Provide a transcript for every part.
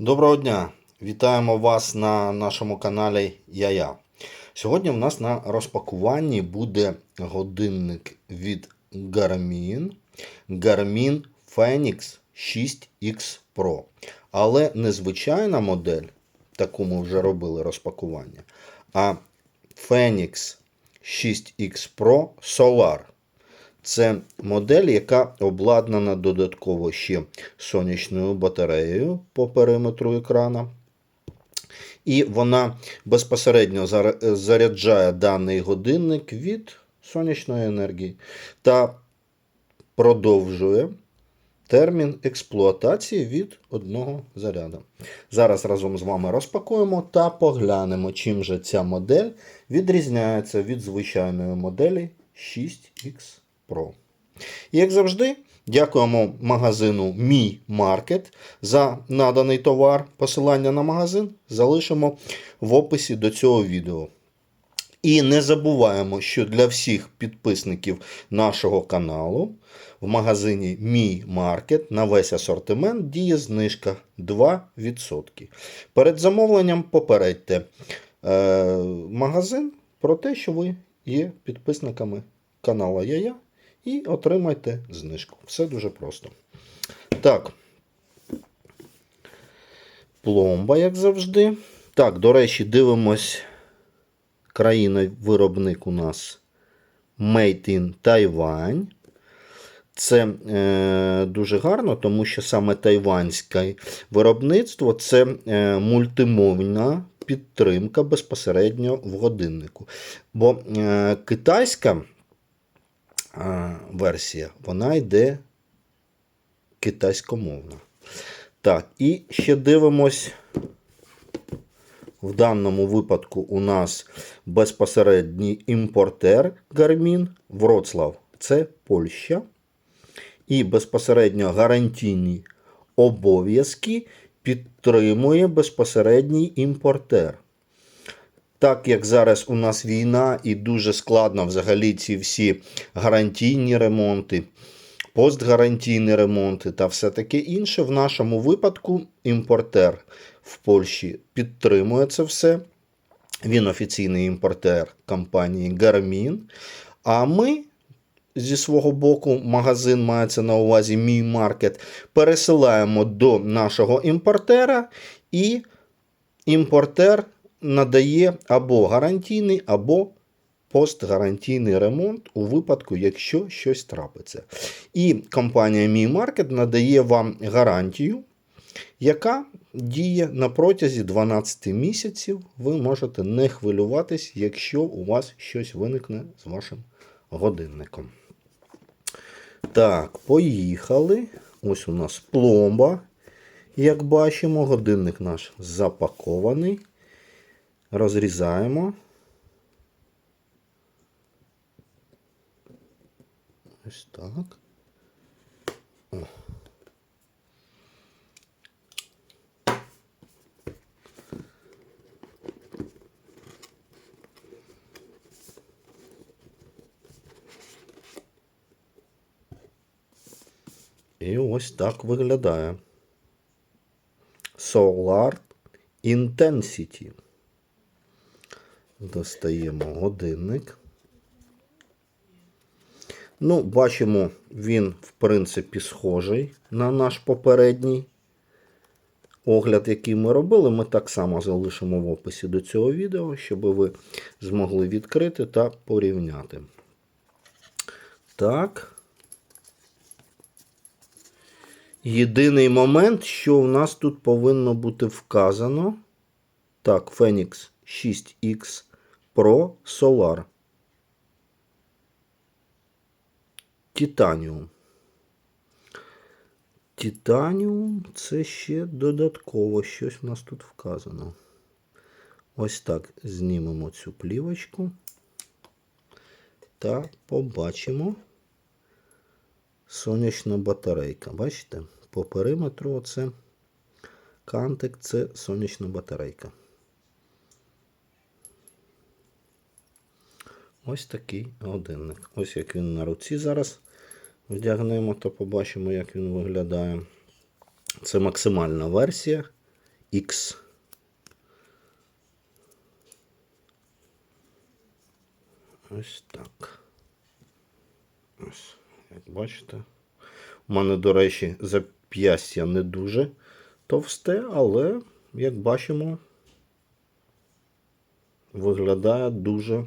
Доброго дня! Вітаємо вас на нашому каналі Я-Я. Сьогодні в нас на розпакуванні буде годинник від Garmin Garmin Phoenix 6X Pro. Але не звичайна модель, таку ми вже робили розпакування, а Phoenix 6X Pro Solar. Це модель, яка обладнана додатково ще сонячною батареєю по периметру екрана. І вона безпосередньо заряджає даний годинник від сонячної енергії та продовжує термін експлуатації від одного заряду. Зараз разом з вами розпакуємо та поглянемо, чим же ця модель відрізняється від звичайної моделі 6X Pro. І як завжди, дякуємо магазину Мій Маркет за наданий товар. Посилання на магазин залишимо в описі до цього відео. І не забуваємо, що для всіх підписників нашого каналу в магазині Мій Маркет на весь асортимент діє знижка 2%. Перед замовленням попередьте е, магазин про те, що ви є підписниками каналу Я-Я і отримайте знижку. Все дуже просто. Так. Пломба, як завжди. Так, до речі, дивимось. Країна-виробник у нас Made in Taiwan. Це е, дуже гарно, тому що саме тайванське виробництво це е, мультимовна підтримка безпосередньо в годиннику. Бо е, китайська версія, вона йде китайськомовна. Так, і ще дивимось. В даному випадку у нас безпосередній імпортер Garmin Вроцлав. Це Польща. І безпосередньо гарантійні обов'язки підтримує безпосередній імпортер. Так як зараз у нас війна і дуже складно взагалі ці всі гарантійні ремонти, постгарантійні ремонти та все таке інше, в нашому випадку імпортер в Польщі підтримує це все. Він офіційний імпортер компанії Garmin. А ми зі свого боку, магазин мається на увазі мій маркет, пересилаємо до нашого імпортера, і імпортер надає або гарантійний, або постгарантійний ремонт у випадку, якщо щось трапиться. І компанія Мій Маркет надає вам гарантію, яка діє на протязі 12 місяців. Ви можете не хвилюватись, якщо у вас щось виникне з вашим годинником. Так, поїхали. Ось у нас пломба. Як бачимо, годинник наш запакований. Розрізаємо. Ось так. О. І ось так виглядає. Solar Intensity. Достаємо годинник. Ну, бачимо, він, в принципі, схожий на наш попередній огляд, який ми робили. Ми так само залишимо в описі до цього відео, щоб ви змогли відкрити та порівняти. Так. Єдиний момент, що у нас тут повинно бути вказано. Так, Phoenix 6X Pro Solar. Титаніум. Титаніум це ще додатково щось у нас тут вказано. Ось так знімемо цю плівочку та побачимо сонячна батарейка. Бачите? По периметру оце кантик це сонячна батарейка. Ось такий годинник. Ось як він на руці зараз вдягнемо, то побачимо, як він виглядає. Це максимальна версія X. Ось так. Ось, як бачите. У мене, до речі, зап'ястя не дуже товсте, але, як бачимо, виглядає дуже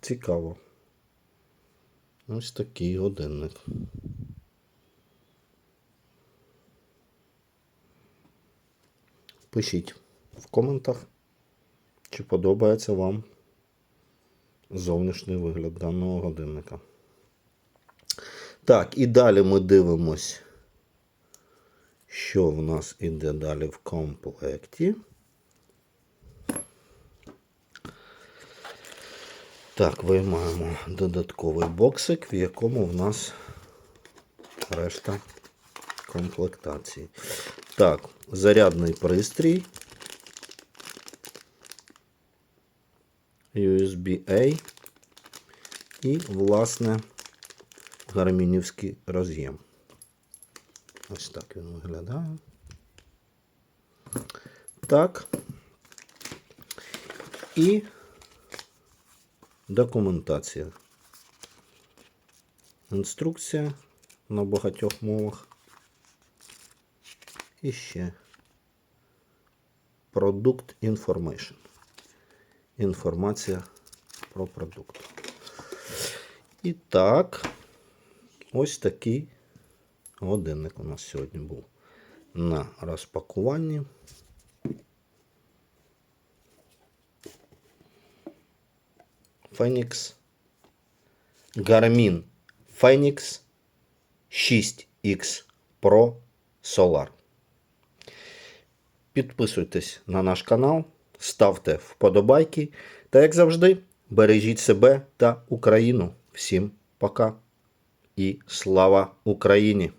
цікаво. Ось такий годинник. Пишіть в коментах, чи подобається вам зовнішній вигляд даного годинника. Так, і далі ми дивимось, що в нас іде далі в комплекті. Так, виймаємо додатковий боксик, в якому в нас решта комплектації. Так, зарядний пристрій. USB-A і, власне, гармінівський роз'єм. Ось так він виглядає. Так. І документація. Інструкція на багатьох мовах. І ще продукт information. Інформація про продукт. І так, ось такий годинник у нас сьогодні був на розпакуванні. Phoenix Garmin Phoenix 6X Pro Solar. Підписуйтесь на наш канал, ставте вподобайки та, як завжди, бережіть себе та Україну. Всім пока і слава Україні!